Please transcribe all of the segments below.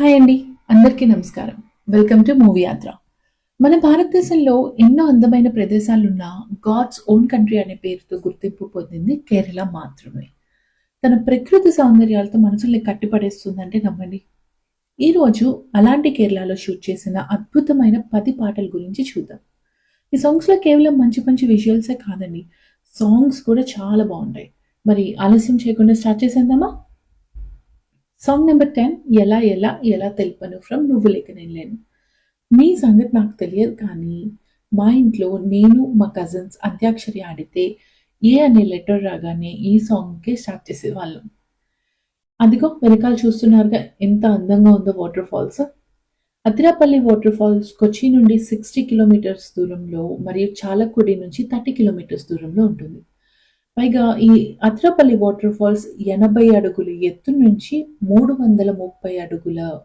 Hi అండి. అందరికీ నమస్కారం. వెల్కమ్ టు మూవీ యాత్ర. మన భారతదేశంలో ఎన్నో అందమైన ప్రదేశాలున్న గాడ్స్ ఓన్ కంట్రీ అనే పేరుతో గుర్తింపు పొందింది కేరళ మాత్రమే. తన ప్రకృతి సౌందర్యాలతో మనసుల్ని కట్టిపడేస్తుందంటే నమ్మండి. ఈరోజు అలాంటి కేరళలో షూట్ చేసిన అద్భుతమైన పది పాటల గురించి చూద్దాం. ఈ సాంగ్స్లో కేవలం మంచి మంచి విజువల్సే కాదండి సాంగ్స్ కూడా చాలా బాగుంటాయి. మరి ఆలస్యం చేయకుండా స్టార్ట్ చేసేద్దామా? సాంగ్ నెంబర్ టెన్ ఎలా ఎలా ఎలా తెలుపను ఫ్రమ్ నువ్వు లేక నేను లేను మీ సంగతి నాకు తెలియదు కానీ మా ఇంట్లో నేను మా కజిన్స్ అంత్యాక్షరి ఆడితే ఏ అనే లెటర్ రాగానే ఈ సాంగ్కే స్టార్ట్ చేసేవాళ్ళం. అదిగో వెనకాల చూస్తున్నారుగా ఎంత అందంగా ఉందో water falls Athirappilly water falls Kochi నుండి సిక్స్టీ కిలోమీటర్స్ దూరంలో మరియు చాలకుడి నుంచి థర్టీ కిలోమీటర్స్ దూరంలో ఉంటుంది. పైగా ఈ అత్రపల్లి వాటర్ ఫాల్స్ ఎనభై అడుగుల ఎత్తు నుంచి మూడు వందల ముప్పై అడుగుల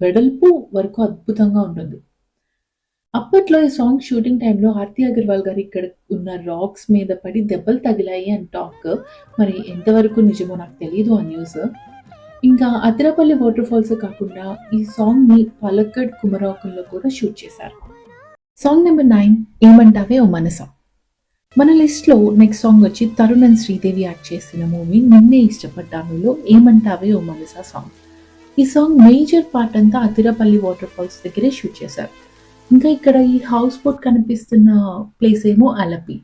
వెడల్పు వరకు అద్భుతంగా ఉంటుంది. అప్పట్లో ఈ సాంగ్ షూటింగ్ టైంలో ఆర్తి అగర్వాల్ గారు ఇక్కడ ఉన్న రాక్స్ మీద పడి దెబ్బలు తగిలాయి అని టాక్. మరి ఎంతవరకు నిజమో నాకు తెలియదు ఆ న్యూస్. ఇంకా అద్రపల్లి వాటర్ ఫాల్స్ కాకుండా ఈ సాంగ్ని పలక్కడ్ కుమరాకంలో కూడా షూట్ చేశారు. సాంగ్ నెంబర్ నైన్ ఏమంటావే ఓ మనసా? మన లిస్ట్లో నెక్స్ట్ సాంగ్ వచ్చి తరుణ్ అండ్ శ్రీదేవి యాక్ట్ చేసిన మూవీ నిన్నే ఇష్టపడ్డానులో ఏమంటావే ఓ మనసా సాంగ్ ఈ సాంగ్ మేజర్ పార్ట్ అంతా అతిరపల్లి వాటర్ ఫాల్స్ దగ్గరే షూట్ చేశారు. ఇంకా ఇక్కడ ఈ హౌస్ బోట్ కనిపిస్తున్న ప్లేస్ ఏమో అలపి.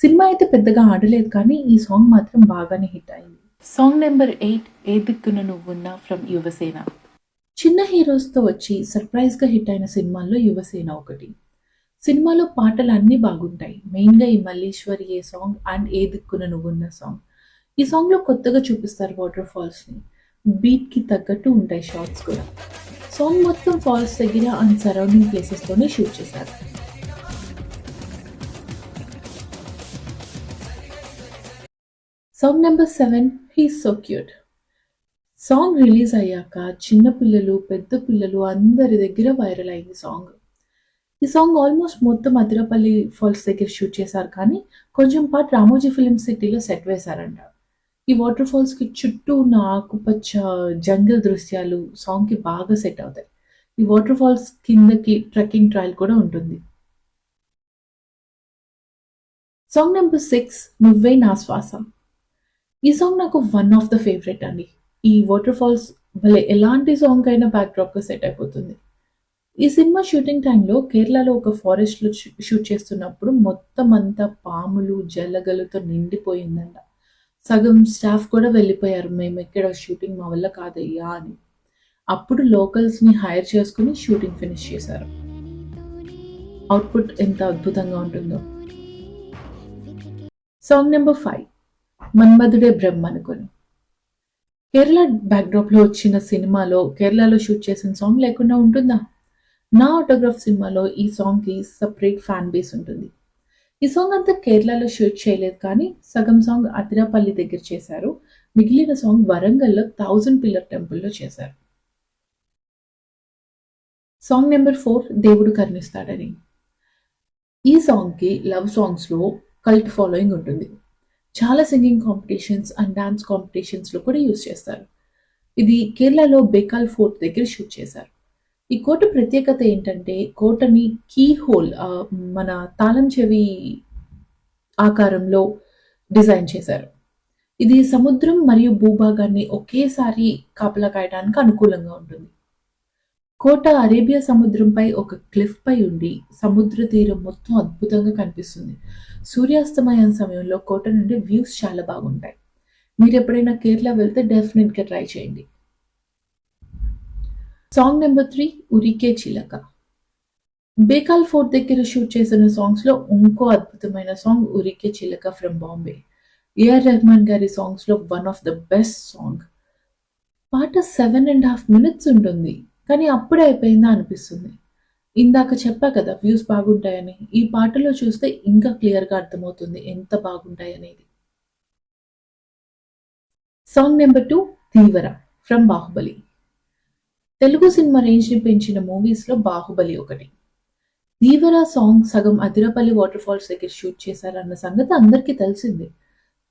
సినిమా అయితే పెద్దగా ఆడలేదు కానీ ఈ సాంగ్ మాత్రం బాగానే హిట్ అయింది. సాంగ్ నెంబర్ ఎయిట్ ఏ దిక్కున నువ్వున్నా ఫ్రమ్ యువసేన. చిన్న హీరోస్తో వచ్చి సర్ప్రైజ్గా హిట్ అయిన సినిమాల్లో యువసేన ఒకటి. సినిమాలో పాటలు అన్నీ బాగుంటాయి. మెయిన్గా ఈ మల్లీశ్వరి ఏ సాంగ్ అండ్ ఏ దిక్కున నువ్వున్న సాంగ్. ఈ సాంగ్లో కొత్తగా చూపిస్తారు వాటర్ ఫాల్స్ని. బీట్కి తగ్గట్టు ఉంటాయి షార్ట్స్ కూడా. సాంగ్ మొత్తం ఫాల్స్ దగ్గర అండ్ సరౌండింగ్ ప్లేసెస్తోనే షూట్ చేశారు. Song number seven he's so cute. Song release అయ్యాక చిన్న పిల్లలు పెద్ద పిల్లలు అందరి దగ్గర వైరల్ అయింది సాంగ్. ఈ సాంగ్ ఆల్మోస్ట్ మొత్తం అదిరపల్లి ఫాల్స్ దగ్గర షూట్ చేశారు కానీ కొంచెం పాటు రామోజీ ఫిలిం సిటీలో సెట్ వేశారంట. ఈ వాటర్ ఫాల్స్కి చుట్టూ ఉన్న ఆకుపచ్చ జంగల్ దృశ్యాలు సాంగ్కి బాగా సెట్ అవుతాయి. ఈ వాటర్ ఫాల్స్ కిందకి ట్రెక్కింగ్ ట్రయల్ కూడా ఉంటుంది. సాంగ్ నెంబర్ సిక్స్ నువ్వే నా శ్వాస. ఈ సాంగ్ నాకు వన్ ఆఫ్ ద ఫేవరెట్ అండి. ఈ వాటర్ ఫాల్స్ భలే ఎలాంటి సాంగ్ అయినా బ్యాక్డ్రాప్గా సెట్ అయిపోతుంది. ఈ సినిమా షూటింగ్ టైంలో కేరళలో ఒక ఫారెస్ట్లో షూట్ చేస్తున్నప్పుడు మొత్తం అంతా పాములు జల్లగలతో నిండిపోయిందంట. సగం స్టాఫ్ కూడా వెళ్ళిపోయారు మేము ఎక్కడ షూటింగ్ మా వల్ల కాదయ్యా అని. అప్పుడు లోకల్స్ని హైర్ చేసుకుని షూటింగ్ ఫినిష్ చేశారు. అవుట్పుట్ ఎంత అద్భుతంగా ఉంటుందో. సాంగ్ నెంబర్ ఫైవ్ మన్మధుడే బ్రహ్మ అనుకొని. కేరళ బ్యాక్డ్రాప్లో వచ్చిన సినిమాలో కేరళలో షూట్ చేసిన సాంగ్ లేకుండా ఉంటుందా? నా ఆటోగ్రాఫ్ సినిమాలో ఈ సాంగ్కి సపరేట్ ఫ్యాన్ బేస్ ఉంటుంది. ఈ సాంగ్ అంతా కేరళలో షూట్ చేయలేదు కానీ సగం సాంగ్ అతిరాపల్లి దగ్గర చేశారు. మిగిలిన సాంగ్ వరంగల్లో థౌజండ్ పిల్లర్ టెంపుల్లో చేశారు. సాంగ్ నెంబర్ ఫోర్ దేవుడు కరుణిస్తాడని. ఈ సాంగ్కి లవ్ సాంగ్స్లో కల్ట్ ఫాలోయింగ్ ఉంటుంది. చాలా సింగింగ్ కాంపిటీషన్స్ అండ్ డాన్స్ కాంపిటీషన్స్లో కూడా యూజ్ చేస్తారు. ఇది కేరళలో బేకాల్ ఫోర్ట్ దగ్గర షూట్ చేశారు. ఈ కోట ప్రత్యేకత ఏంటంటే కోటని కీ హోల్ మన తాళం చెవి ఆకారంలో డిజైన్ చేశారు. ఇది సముద్రం మరియు భూభాగాన్ని ఒకేసారి కాపలా కాయడానికి అనుకూలంగా ఉంటుంది. కోట అరేబియా సముద్రంపై ఒక క్లిఫ్ పై ఉండి సముద్ర తీరం మొత్తం అద్భుతంగా కనిపిస్తుంది. సూర్యాస్తమయం సమయంలో కోట నుండి వ్యూస్ చాలా బాగుంటాయి. మీరు ఎప్పుడైనా కేరళ వెళ్తే డెఫినెట్గా ట్రై చేయండి. సాంగ్ నెంబర్ త్రీ ఉరికే చిలక బేకాల్ ఫోర్ట్ దగ్గర షూట్ చేసిన సాంగ్స్లో ఇంకో అద్భుతమైన సాంగ్ ఉరికే చిలక ఫ్రమ్ బాంబే ఏఆర్ రెహమాన్ గారి సాంగ్స్లో one of the best song పాట సెవెన్ అండ్ హాఫ్ మినిట్స్ ఉంటుంది కానీ అప్పుడే అయిపోయిందా అనిపిస్తుంది. ఇందాక చెప్పా కదా వ్యూస్ బాగుంటాయని. ఈ పాటలో చూస్తే ఇంకా క్లియర్గా అర్థమవుతుంది ఎంత బాగుంటాయి అనేది. Song number two Dheevara from Baahubali Telugu cinema రేంజ్ని పెంచిన మూవీస్లో బాహుబలి ఒకటి. దీవరా సాంగ్ సగం అదిరపల్లి వాటర్ ఫాల్స్ దగ్గర షూట్ చేశారన్న సంగతి అందరికీ తెలిసిందే.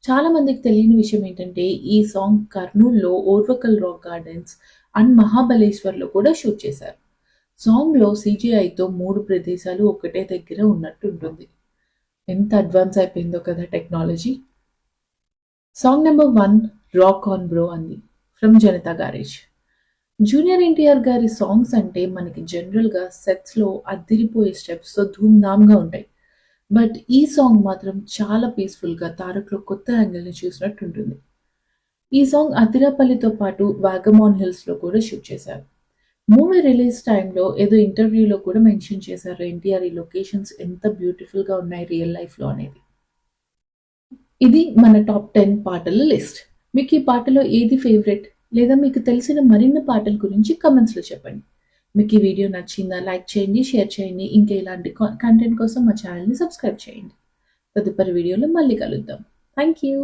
చాలా మందికి తెలియని విషయం ఏంటంటే ఈ సాంగ్ కర్నూల్లో ఓర్వకల్ రాక్ గార్డెన్స్ అండ్ మహాబలేశ్వర్లో కూడా షూట్ చేశారు. సాంగ్లో సిజిఐతో మూడు ప్రదేశాలు ఒకటే దగ్గర ఉన్నట్టు ఉంటుంది ఎంత అడ్వాన్స్ అయిపోయిందో కదా technology. Song number one rock on bro అంది from Janatha garage junior N T R గారి సాంగ్స్ అంటే మనకి జనరల్గా సెట్స్లో అద్దిరిపోయే స్టెప్స్తో ధూమ్ధామ్గా ఉంటాయి. బట్ ఈ సాంగ్ మాత్రం చాలా పీస్ఫుల్గా తారక్లో కొత్త యాంగిల్ని చూసినట్టు ఉంటుంది. ఈ సాంగ్ అతిరాపల్లితో పాటు వాగమాన్ హిల్స్లో కూడా షూట్ చేశారు. మూవీ రిలీజ్ టైంలో ఏదో ఇంటర్వ్యూలో కూడా మెన్షన్ చేశారు ఎన్టీఆర్ ఈ లొకేషన్స్ ఎంత బ్యూటిఫుల్గా ఉన్నాయి రియల్ లైఫ్లో అనేది. ఇది మన టాప్ టెన్ పాటల లిస్ట్ మీకు ఈ పాటలో ఏది ఫేవరెట్ లేదా మీకు తెలిసిన మరిన్ని పాటల గురించి కమెంట్స్లో చెప్పండి. మీకు ఈ వీడియో నచ్చిందా లైక్ చేయండి షేర్ చేయండి ఇంకా ఇలాంటి కంటెంట్ కోసం మా ఛానల్ని సబ్స్క్రైబ్ చేయండి. తదుపరి వీడియోలో మళ్ళీ కలుద్దాం. Thank you